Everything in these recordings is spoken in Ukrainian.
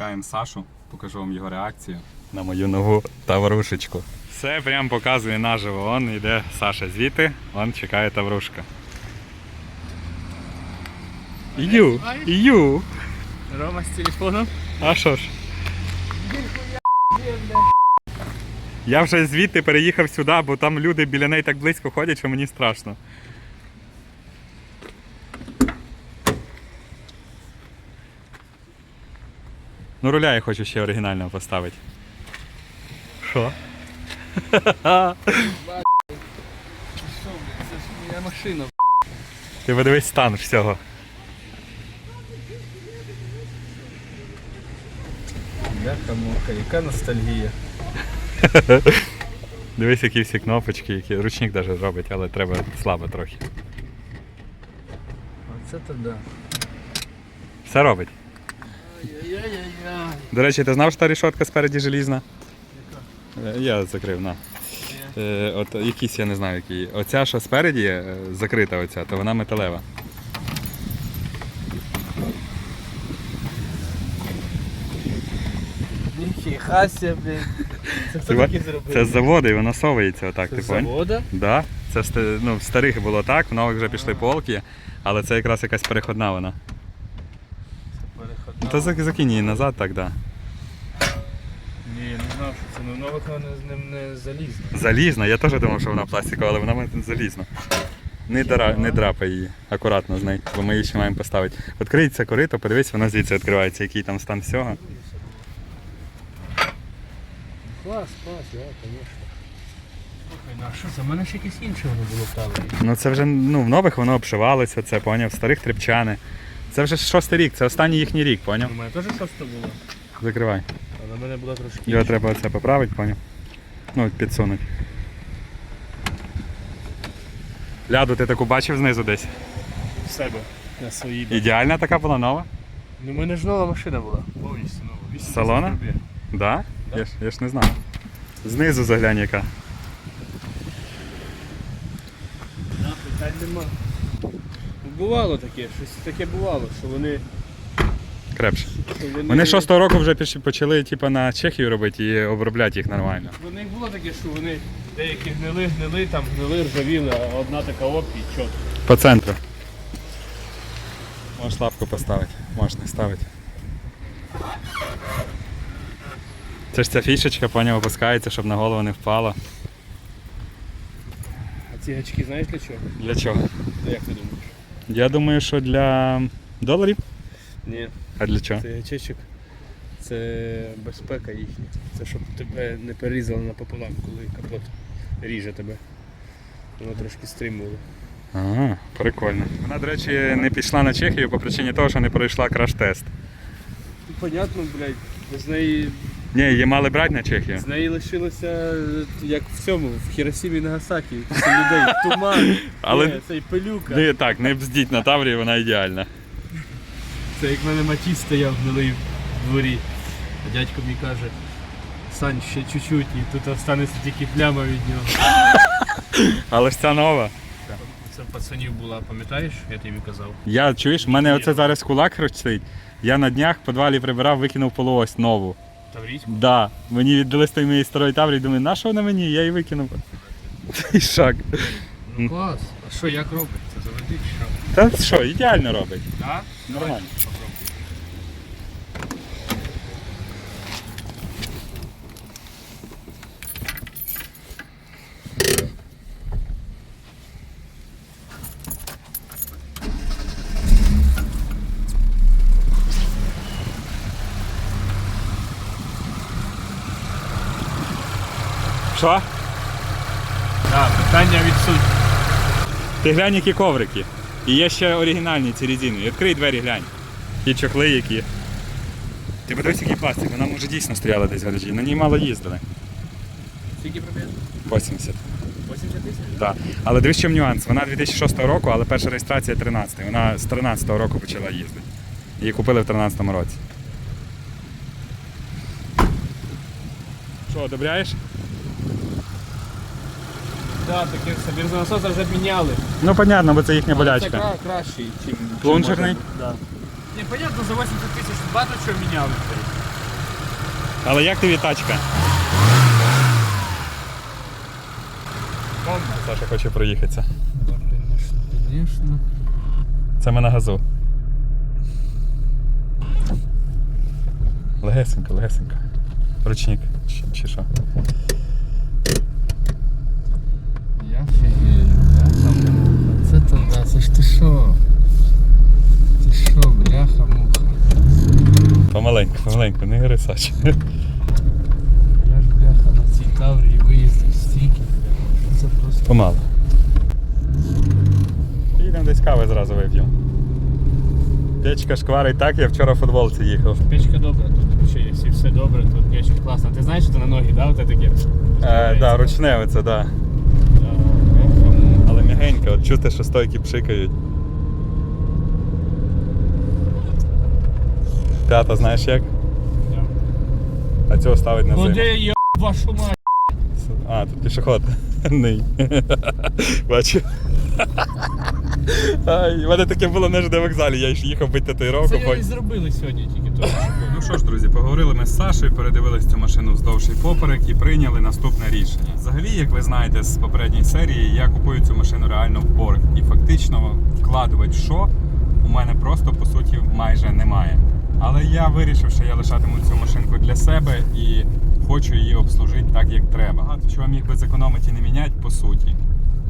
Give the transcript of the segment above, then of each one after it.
чекаємо Сашу, покажу вам його реакцію на мою нову таврушечку. Все прям показує наживо. Он йде Саша звідти, он чекає таврушка. Ю, ю. Рома з телефоном. А що ж? Я вже звідти переїхав сюди, бо там люди біля неї так близько ходять, що мені страшно. Ну, руля я хочу ще оригінального поставити. Що? Це ж моя машина. Ти подивись стан всього. Яка мука, яка ностальгія. Дивись, які всі кнопочки, які ручник навіть робить, але треба слабо трохи. Оце то да. Все робить. До речі, ти знав, що та рішотка спереді желізна? Е, Я закрив, на. Е, от якісь я не знаю які. Оця, що спереді е, закрита, оця, то вона металева. Ніфіга себе. Це хто Це, зробив? з заводу і воно совається отак, Це ти завода? Да. Це в ста- ну, в старих було так, в нових вже пішли полки, але це якраз якась переходна вона. Переходна. То закинь її назад, так, да. Ні, я не знав, що це ну, нових вона з ним не залізна. Залізна, я теж думав, що вона пластикова, але вона в мене залізна. Не, дра, не драпай її, акуратно з нею, бо ми її ще маємо поставити. Відкриється корито, подивись, вона звідси відкривається, який там стан всього. Клас, клас, я, звісно. Ну а що це? У мене ж якесь інше воно було в. Ну це вже ну, в нових воно обшивалося, це поняв, в старих трепчани. Це вже шостий рік, це останній їхній рік, поняв? У мене теж шосте було, Закривай. але в мене була трошки Його треба оце поправити, поняв? Ну, підсунути. Ляду ти таку бачив знизу десь? в себе. На своїй. Ідеальна така була нова? Ну, в мене ж нова машина була. Повністю нова. З салона? Да? Я, ж, я ж не знав. Знизу заглянь яка. Да, питань нема. Бувало таке, щось таке бувало, що вони. Крепше. Що вони, Вони шостого року вже піш- почали типу, на Чехію робити і обробляти їх нормально. Вони було таке, що вони деякі гнили, гнили, там гнили, ржавіли, а одна така оп і чот. По центру. Можеш лапку поставити, можеш не ставити. Це ж ця фішечка, по ньому опускається, щоб на голову не впало. А ці гачки знаєш для чого? Для чого? Як ти думаєш? Я думаю, що для доларів. Ні, А для чого? це гачечок. Це безпека їхня. Це щоб тебе не перерізало напополам, коли капот ріже тебе. Воно трошки стримувало. Ага, прикольно. Вона, до речі, не пішла на Чехію по причині того, що не пройшла краш-тест. Понятно, блядь, з неї, Ні, її мали брати на Чехію. з неї лишилося е, як в цьому, в Хіросімі і Нагасакі. Це людей, туман, Але- є, цей пилюка. Ну, так, не бздіть на Таврії, вона ідеальна. Це як в мене матіс стояв гнилий в дворі. А дядько мені каже, Сань, ще чуть-чуть, і тут останеться тільки пляма від нього. Але ж ця нова. Це пацанів була, пам'ятаєш, я тобі казав. Я чуєш, в мене оце зараз кулак хрустить. Я на днях в підвалі прибирав, викинув полуось нову. Таврійську? Да. Мені віддали з моєї старої таврі, думаю, на що вона мені? Я її викинув. І шаг. Ну клас. А що, як робить? Це заведи що? Та що, ідеально робить. Так? Нормально. Що? Так, питання відсутні. Ти глянь, які коврики. І є ще оригінальні ці резини. Відкрий двері, глянь. Ті чохли які. Ти подивись, який пластик, вона може дійсно стояла десь в гаражі. На ній мало їздили. Скільки пробіг? 80. 80 тисяч? Да. Але дивись, чим нюанс. Вона 2006 року, але перша реєстрація 13. Вона з 13 року почала їздити. Її купили в 13 році. Що, одобряєш? Так, таке все. Бензонасоси вже міняли. Ну, понятно, бо це їхня Але Це болячка. кра- кращий, чим Плунжерний? Да. Не, понятно, за 80 тисяч багато чого міняли. Але як тобі тачка? Саша хоче проїхатися. Да, конечно. Це ми на газу. Легесенько, легесенько. Ручник. Чи, чи що? Я фігію, бляха муха. Це ж ти що? Ти що, бляха муха? Помаленьку, помаленьку, не гори, Сач. Я ж бляха на цій таврії виїздив стільки. Це просто. Помало. Їдемо десь кави зразу вип'ємо. Печка шкварить так, я вчора в футболці їхав. Печка добра тут, ще якщо все добре, тут печка класна. Ти знаєш, що ти на ноги, да, оте таке? Е, да, ручне оце, да. Муха. От чути, що стойки пшикають. П'ята, знаєш як? А цього ставить на зиму. Куди я вашу мать? А, тут пішоход. Ний. Бачу. Ай, у мене таке було на ЖД вокзалі, я ж їхав бити татуїровку. Це хоч- і зробили сьогодні тільки то. Ну що ж, друзі, поговорили ми з Сашею, передивились цю машину вздовж і поперек і прийняли наступне рішення. Взагалі, як ви знаєте з попередньої серії, я купую цю машину реально в борг. І фактично вкладувати що у мене просто по суті майже немає. Але я вирішив, що я лишатиму цю машинку для себе і хочу її обслужити так, як треба. Багато чого міг би зекономити і не міняти по суті.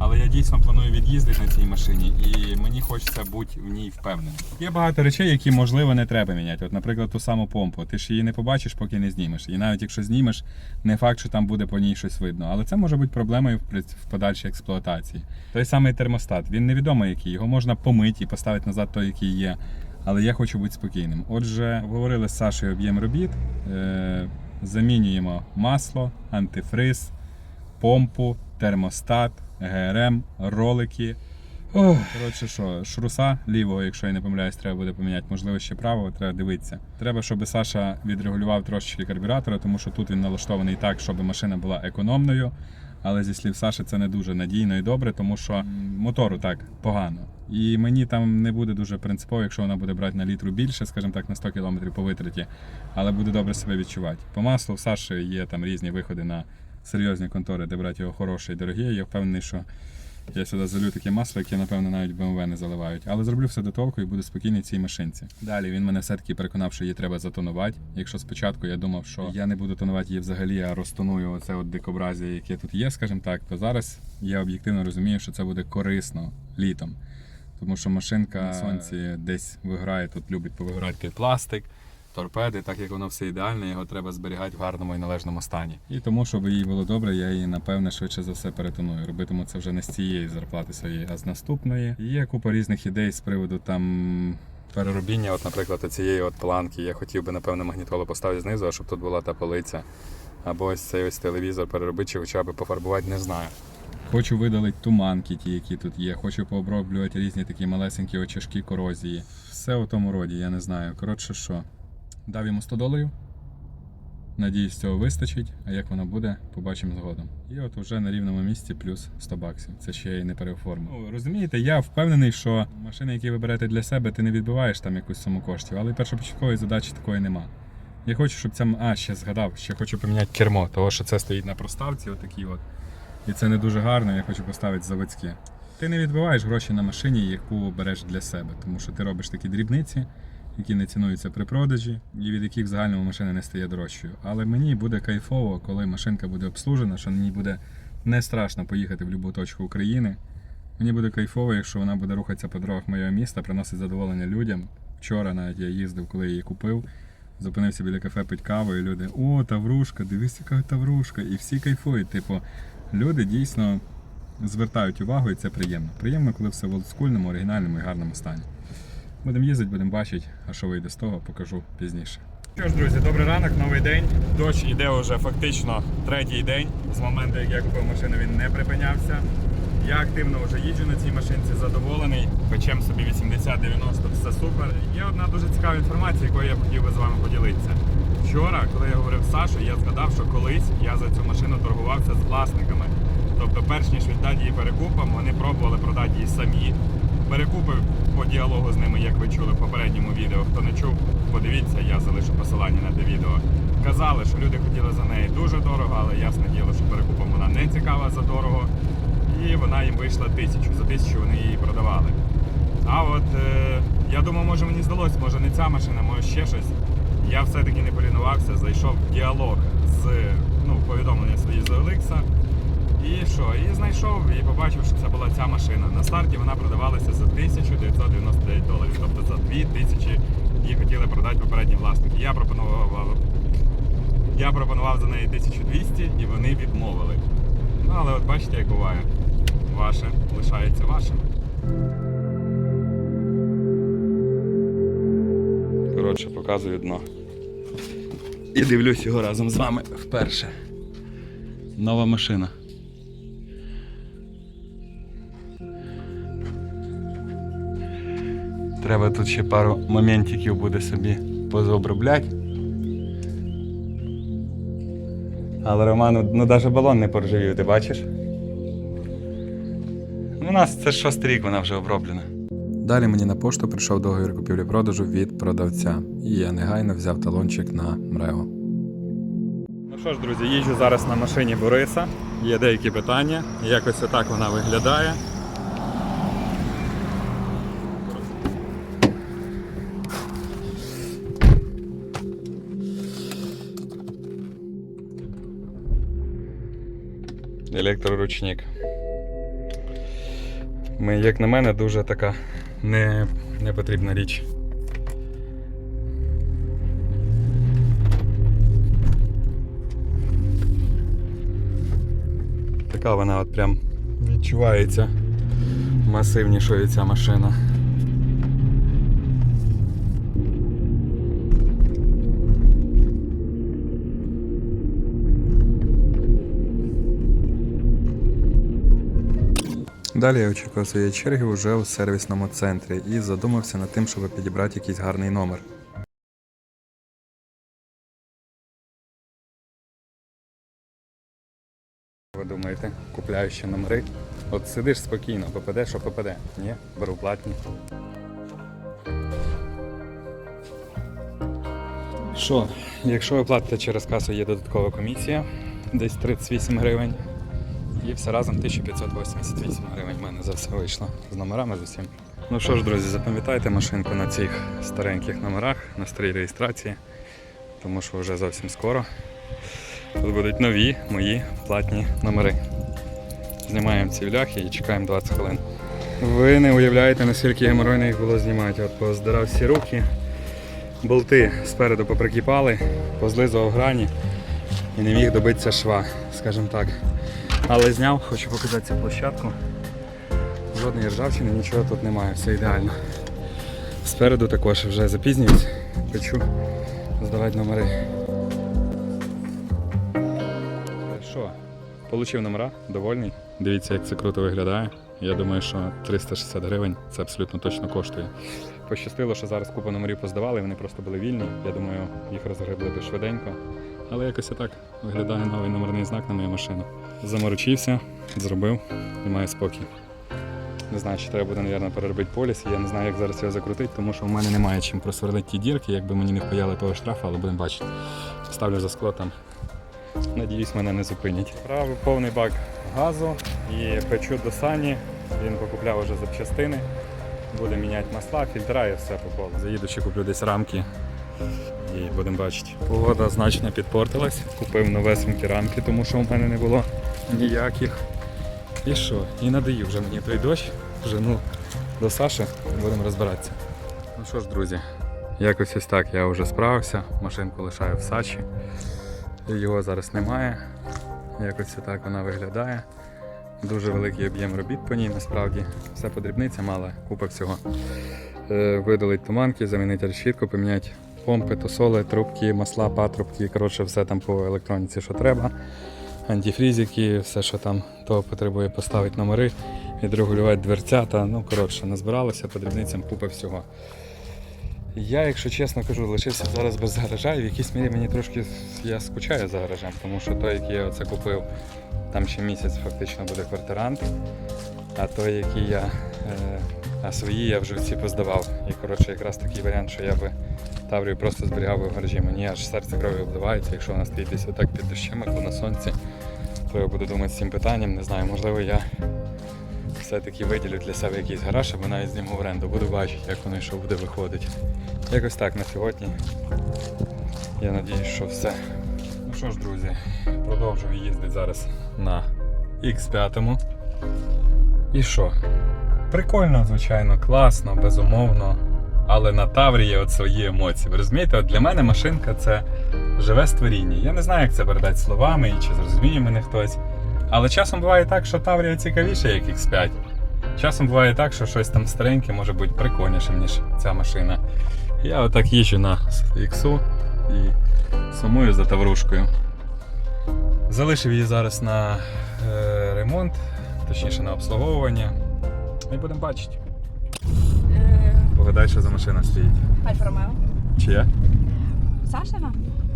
Але я дійсно планую від'їздити на цій машині, і мені хочеться бути в ній впевненим. Є багато речей, які можливо не треба міняти. От, наприклад, ту саму помпу. Ти ж її не побачиш, поки не знімеш. І навіть якщо знімеш, не факт, що там буде по ній щось видно. Але це може бути проблемою в подальшій експлуатації. Той самий термостат, він невідомо який. Його можна помити і поставити назад той, який є. Але я хочу бути спокійним. Отже, обговорили з Сашою об'єм робіт. Е- замінюємо масло, антифриз, помпу, термостат, ГРМ, ролики. Коротше, що, шруса лівого, якщо я не помиляюсь, треба буде поміняти. Можливо, ще правого, треба дивитися. Треба, щоб Саша відрегулював трошечки карбюратора, тому що тут він налаштований так, щоб машина була економною. Але зі слів Саші, це не дуже надійно і добре, тому що мотору так погано. І мені там не буде дуже принципово, якщо вона буде брати на літру більше, скажімо так, на 100 км по витраті, але буде добре себе відчувати. По маслу в Саші є там різні виходи на серйозні контори, де брати його хороше і дороге. Я впевнений, що я сюди залю таке масло, яке, напевно, навіть BMW не заливають. Але зроблю все до толку і буду спокійний цій машинці. Далі він мене все-таки переконав, що її треба затонувати. Якщо спочатку я думав, що я не буду тонувати її взагалі, а розтоную оце от дикобразія, яке тут є, скажімо так, то зараз я об'єктивно розумію, що це буде корисно літом. Тому що машинка на сонці десь виграє, тут любить повиграти пластик торпеди, так як воно все ідеальне, його треба зберігати в гарному і належному стані. І тому, щоб їй було добре, я її напевне швидше за все перетоную. Робитиму це вже не з цієї зарплати своєї, а з наступної. Є купа різних ідей з приводу там. Переробіння, от, наприклад, цієї от планки. Я хотів би, напевно, магнітолу поставити знизу, а щоб тут була та полиця. Або ось цей ось телевізор переробити, чи хоча б пофарбувати, не знаю. Хочу видалити туманки, ті, які тут є. Хочу пооброблювати різні такі малесенькі очишки корозії. Все у тому роді, я не знаю. Коротше, що. Дав йому 100 доларів. Надіюсь, цього вистачить, а як воно буде, побачимо згодом. І от уже на рівному місці плюс 100 баксів. Це ще і не переоформив. Ну, розумієте, я впевнений, що машини, які ви берете для себе, ти не відбиваєш там якусь суму коштів, але першопочаткової задачі такої нема. Я хочу, щоб це. А, ще згадав, ще хочу поміняти кермо, того що це стоїть на проставці, отакій от. І це не дуже гарно, я хочу поставити заводське. Ти не відбиваєш гроші на машині, яку береш для себе, тому що ти робиш такі дрібниці, які не цінуються при продажі, і від яких в загальному машина не стає дорожчою. Але мені буде кайфово, коли машинка буде обслужена, що мені буде не страшно поїхати в будь-яку точку України. Мені буде кайфово, якщо вона буде рухатися по дорогах моєго міста, приносить задоволення людям. Вчора навіть я їздив, коли її купив. Зупинився біля кафе пить каву, і люди, о, таврушка, дивись, яка таврушка. І всі кайфують. Типу, люди дійсно звертають увагу, і це приємно. Приємно, коли все в олдскульному, оригінальному і гарному стані. Будемо їздити, будемо бачити, а що вийде з того, покажу пізніше. Що ж, друзі, добрий ранок, новий день. Дощ іде вже фактично третій день. З моменту, як я купив машину, він не припинявся. Я активно вже їжджу на цій машинці, задоволений. Печем собі 80-90, все супер. Є одна дуже цікава інформація, якою я б хотів би з вами поділитися. Вчора, коли я говорив з Сашою, я згадав, що колись я за цю машину торгувався з власниками. Тобто, перш ніж віддати її перекупам, вони пробували продати її самі. Перекупи по діалогу з ними, як ви чули в попередньому відео. Хто не чув, подивіться, я залишу посилання на те відео. Казали, що люди хотіли за неї дуже дорого, але ясне діло, що перекупом вона не цікава за дорого. І вона їм вийшла тисячу. За тисячу вони її продавали. А от е, я думав, може мені здалось, може не ця машина, може ще щось. Я все-таки не полінувався, зайшов в діалог з ну, повідомлення свої з OLX. І що? І знайшов і побачив, що це була ця машина. На старті вона продавалася за 1999 доларів, тобто за 2000 її хотіли продати попередні власники. Я пропонував, я пропонував за неї 1200 і вони відмовили. Ну але от бачите, як буває. Ваше лишається вашим. Коротше, показую дно. І дивлюсь його разом з вами вперше. Нова машина. Треба тут ще пару моментиків буде собі позобробляти. Але Роману, ну навіть балон не поржавів, ти бачиш? У нас це шостий рік, вона вже оброблена. Далі мені на пошту прийшов договір купівлі-продажу від продавця, і я негайно взяв талончик на МРЕО. Ну що ж, друзі, їжджу зараз на машині Бориса. Є деякі питання. Якось отак вона виглядає. Електроручник. Ми, як на мене, дуже така не, не потрібна річ. Така вона от прям відчувається масивнішою ця машина. Далі я очікував своєї черги вже у сервісному центрі і задумався над тим, щоб підібрати якийсь гарний номер. Ви думаєте, купляю ще номери? От сидиш спокійно, попаде, що попаде. Ні, беру платні. Що, якщо ви платите через касу, є додаткова комісія, десь 38 гривень. І все разом 1588 гривень в мене за все вийшло. З номерами з усім. Ну що ж, друзі, запам'ятайте машинку на цих стареньких номерах, на старій реєстрації, тому що вже зовсім скоро. Тут будуть нові мої платні номери. Знімаємо ці вляхи і чекаємо 20 хвилин. Ви не уявляєте, наскільки геморойно їх було знімати. От поздирав всі руки, болти спереду поприкипали, позлизував грані і не міг добитися шва, скажімо так. Але зняв, хочу показати цю площадку. Жодної ржавчини, нічого тут немає, все ідеально. Спереду також вже запізнююсь, хочу здавати номери. Що, получив номера, довольний. Дивіться, як це круто виглядає. Я думаю, що 360 гривень це абсолютно точно коштує. Пощастило, що зараз купу номерів поздавали, вони просто були вільні. Я думаю, їх розгребли швиденько. Але якось отак виглядає новий номерний знак на мою машину. Заморочився, зробив і маю спокій. Не знаю, чи треба буде, мабуть, переробити поліс. Я не знаю, як зараз його закрутити, тому що в мене немає чим просверлити ті дірки, якби мені не впаяли того штрафу, але будемо бачити. Ставлю за скло там. Надіюсь, мене не зупинять. Правий повний бак газу і печу до сані. Він покупляв вже запчастини. Буде міняти масла, фільтра і все по колу. Заїду ще куплю десь рамки і будемо бачити. Погода значно підпортилась. Купив новесенькі рамки, тому що в мене не було ніяких. І що? І надоїв вже мені той дощ. Жену до Саші, будемо розбиратися. Ну що ж, друзі, якось ось так я вже справився. Машинку лишаю в Сачі. Його зараз немає. Якось так вона виглядає. Дуже великий об'єм робіт по ній насправді. Все по дрібницям, але купа всього. Е, Видалить туманки, замінити решітку, поміняти помпи, тосоли, трубки, масла, патрубки. Коротше, все там по електроніці, що треба. Антифрізики, все, що там того потребує поставити номери, відрегулювати дверцята. Ну, коротше, назбиралося по дрібницям купа всього. Я, якщо чесно кажу, лишився зараз без гаража, і в якійсь мірі мені трошки я скучаю за гаражем, тому що той, який я оце купив, там ще місяць фактично буде квартирант, а той, який я е, А свої я вже всі поздавав. І коротше, якраз такий варіант, що я би Таврію просто зберігав в гаражі. Мені аж серце кров'ю обливається, якщо вона стоїть десь отак під дощем або на сонці. То я буду думати з цим питанням. Не знаю, можливо, я все-таки виділю для себе якийсь гараж, або навіть зніму в оренду. Буду бачити, як воно і що буде виходити. Якось так на сьогодні. Я надіюсь, що все. Ну що ж, друзі, продовжую їздити зараз на X5. І що? Прикольно, звичайно, класно, безумовно. Але на Таврі є от свої емоції. Ви розумієте, от для мене машинка це живе створіння. Я не знаю, як це передати словами і чи зрозуміє мене хтось. Але часом буває так, що Таврія цікавіше, як X5. Часом буває так, що щось там стареньке може бути прикольнішим, ніж ця машина. Я отак їжджу на X і сумую за Таврушкою. Залишив її зараз на е, ремонт, точніше на обслуговування. І будемо бачити. Погадай, що за машина стоїть. Альфа Ромео. Чия? Сашина?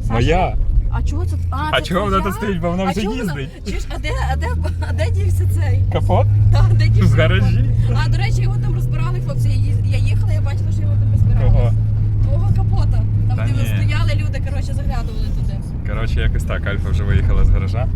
Моя! А чого це? А, А це чого вона твоя? тут стоїть? Бо вона А вже чого вона- їздить. Чуєш, а де, а де, а де дівся цей? Капот? Та, де дівся? В гаражі. А, до речі, його там розбирали, хлопці. Я їхала, я бачила, що його там розбирали. Кого? Твого капота. Там, Та де ні. стояли, люди, коротше, заглядували туди. Коротше, якось так. Альфа вже виїхала з гаража.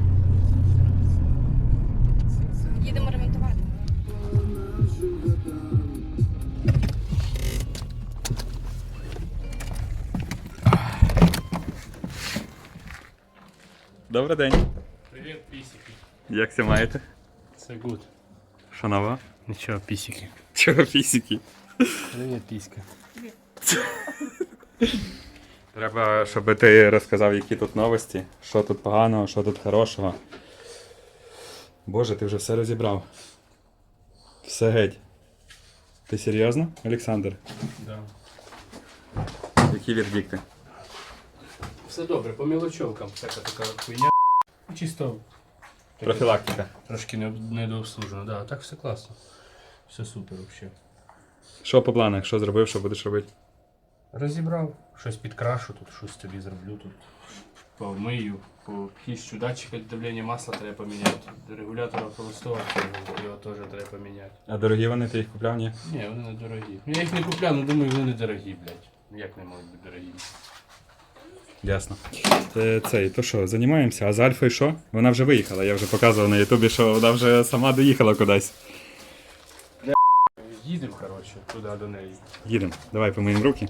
Добрий день. Привіт, пісики. Як це маєте? Це гуд. Шанова? Нічого, пісики. Чого фісики? Привіт, піська. Треба, щоб ти розказав, які тут новості, що тут поганого, що тут хорошого. Боже, ти вже все розібрав. Все геть. Ти серйозно, Олександр? Да. Які вердикти? Все добре, по мілочовкам, всяка така хуйня. Чисто Профілактика. трошки не- недообслужено, да, так все класно. Все супер взагалі. Що по планах? Що зробив, що будеш робити? Розібрав, щось підкрашу, тут щось тобі зроблю тут. Помию, почищу датчика давлення масла треба поміняти. Регулятора холостого його теж треба поміняти. А дорогі вони, ти їх купляв, ні? Ні, вони не дорогі. Ну, Я їх не купляв, але думаю, вони не дорогі, блядь. Як не можуть бути дорогі? Ясно. Це, Цей, то що, займаємося? А з Альфою що? Вона вже виїхала, я вже показував на Ютубі, що вона вже сама доїхала кудись. Їдемо, коротше, туди до неї. Їдемо. Давай помиємо руки.